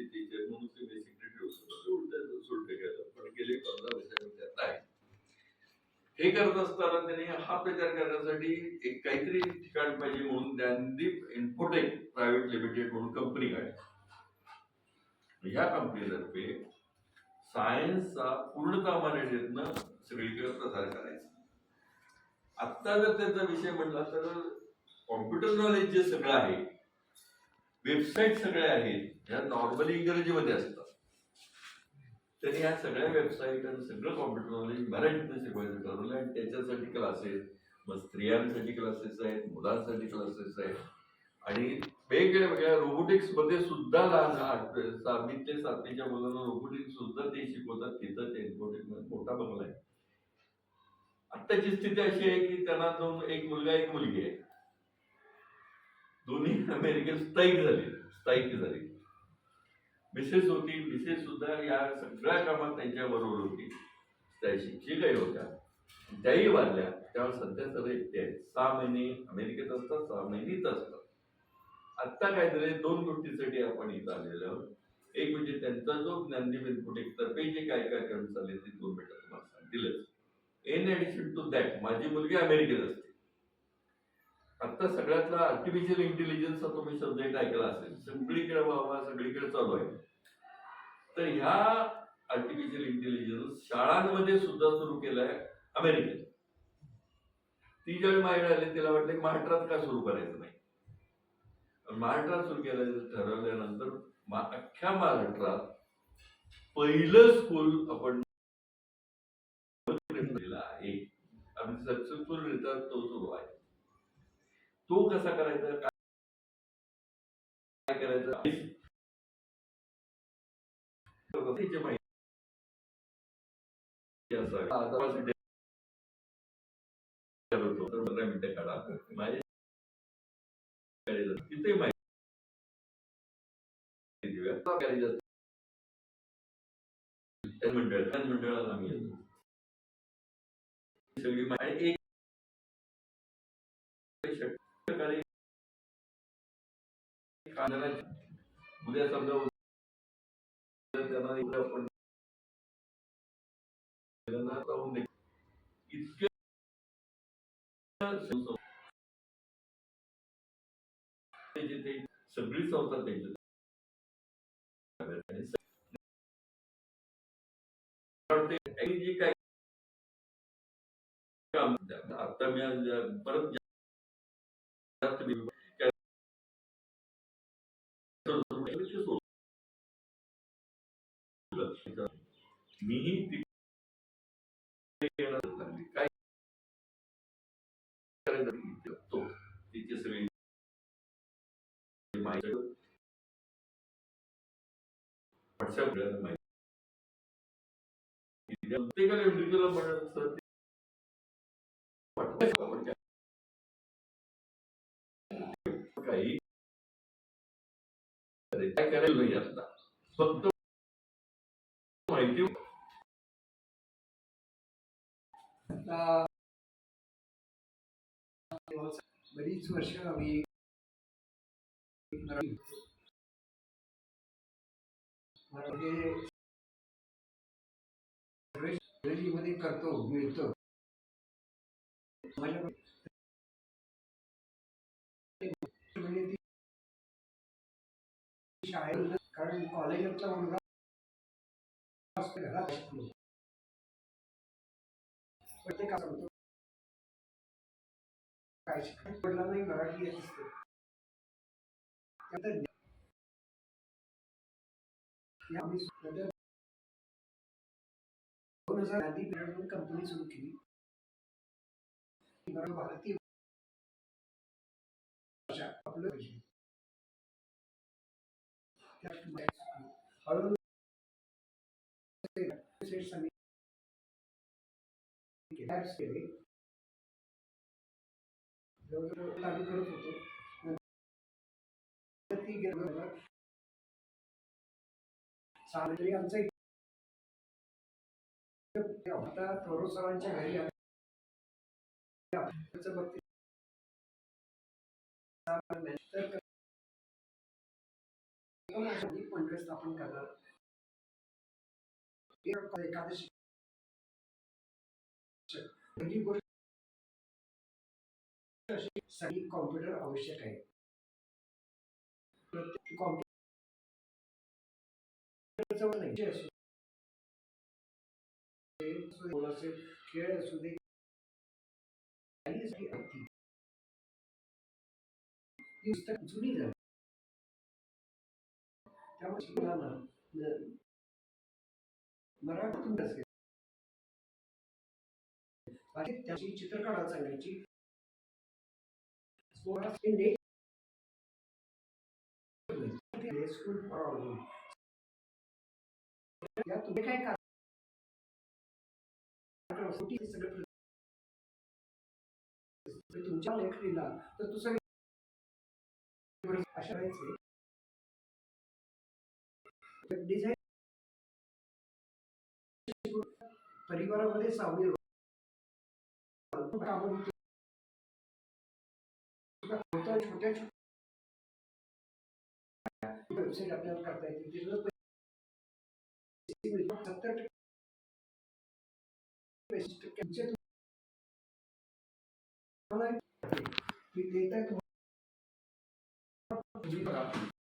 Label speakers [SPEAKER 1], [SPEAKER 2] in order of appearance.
[SPEAKER 1] तिचे टीचर म्हणून ते सेक्रेटरी उलट सुलट पण गेले पंधरा वर्षांनी नाही. हे करत असताना त्यांनी हा प्रचार करण्यासाठी एक काहीतरी ठिकाण पाहिजे म्हणून ज्ञानदीप इन्फोटेक प्रायव्हेट लिमिटेड म्हणून कंपनी काढली. ह्या कंपनीतर्फे सायन्सचा पूर्णतः मराठीतनं सगळीकडे प्रसार करायचा. आत्ता जर त्याचा विषय म्हटला तर कॉम्प्युटर नॉलेज जे सगळं आहे वेबसाईट सगळ्या आहेत. ह्या नॉर्मली इंग्रजीमध्ये असतात. तर या सगळ्या वेबसाईट आणि सगळं कॉम्प्युटर नॉलेज मराठीतनं शिकवायचं ठरवलं आणि त्याच्यासाठी क्लासेस मग स्त्रियांसाठी क्लासेस आहेत मुलांसाठी क्लासेस आहेत. आणि वेगवेगळ्या वेगळ्या रोबोटिक्समध्ये सुद्धा लहान सहावी ते सातवीच्या मुलांना रोबोटिक्स सुद्धा ते शिकवतात. तिथं ते robotics मोठा बंगला आहे. आत्ताची स्थिती अशी आहे की त्यांना दोन एक मुलगा एक मुलगी आहे. दोन्ही अमेरिकेत स्थायिक झाले स्थायिक झाले. मिसेस होती मिसेस सुद्धा या सगळ्या कामात त्यांच्या बरोबर होती. त्या शिक्षिकाही होत्या. त्याही वाढल्या त्यावर सध्या सर्व एकटे आहेत. सहा महिने अमेरिकेत असतात सहा महिने इथं असतात. आत्ता काय झाले दोन गोष्टीसाठी आपण इथं आलेलो आहोत. एक म्हणजे त्यांचा जो ज्ञानदीप इन्फोटेक तर्फे जे काय काय करून चालले ते दोन मिनिटं तुम्हाला सांगितलंच. इन ॲडिशन टू दॅट माझी मुलगी अमेरिकेत असते. आता सगळ्यातला आर्टिफिशियल इंटेलिजन्सचा तुम्ही सब्जेक्ट ऐकला असेल सगळीकडे बाबा सगळीकडे चालू आहे. तर ह्या आर्टिफिशियल इंटेलिजन्स शाळांमध्ये सुद्धा सुरू केलाय अमेरिकेत. ती ज्यावेळी माहिती आली तिला वाटलं की महाराष्ट्रात का सुरू करायचं नाही. महाराष्ट्रात सुरू केलं ठरवल्यानंतर अख्ख्या महाराष्ट्रात पहिलं स्कूल आपण आहे. सक्सेसफुल रित्या तो सुरू आहे. तो कसा करायचा काय करायचं? माहिती पंधरा मिनिटं काढा. माझ्या तिथे माहिती असतं? मंडळ मंडळाला आम्ही येतो. सगळी माहिती उद्या समजा उद्या त्यांना इकडे आपण त्यांना जाऊन दे. इतके जिथे सगळी संस्था त्यांच्या आणि वाटते आणि जी काही काम आता मी आज परत जास्त मी काय- मीही तिकडे येणार लागली. काय तो माहिती व्हॉट्सअप माहिती प्रत्येकाला इंडिव्हिज्युअल म्हणत असतं वाटतं आपण काही काय करायला नाही आता फक्त माहिती
[SPEAKER 2] आता बरीच वर्ष आम्ही मराठी इंग्रजीमध्ये करतो मिळतो. माझ्या शाळेत कारण कॉलेजातला मुलगा घरात असतो. प्रत्येक ते काय काय शिकत नाही मराठी येत असते दोन हजार आधी कंपनी सुरू केली भारतीय भाषा आपलं हळूहळू ते research आम्ही लॅब्स केले. जवळजवळ लागू करत होतो. ती गेल्यावर चालेल आमचं एक- आता थोरो सरांच्या घरी. तर मंडळ स्थापन करणार एकादशी पहिली गोष्ट अशी सगळी कॉम्प्युटर आवश्यक आहे. प्रत्येक कॉम्प्युटर नाही खेळ असू दे पुस्तक जुनी झाली. त्यामुळे मुलांना मराठीतून असेल बाकी त्याची काढायला सांगायची तुम्ही काय सगळं तुमच्या लेख लिहिला तर तू सगळे अशा डिझाईन परिवारामध्ये सामील वेबसाईट आपल्याला करता येते सत्तर टक्के मी देत आहे तुम्हाला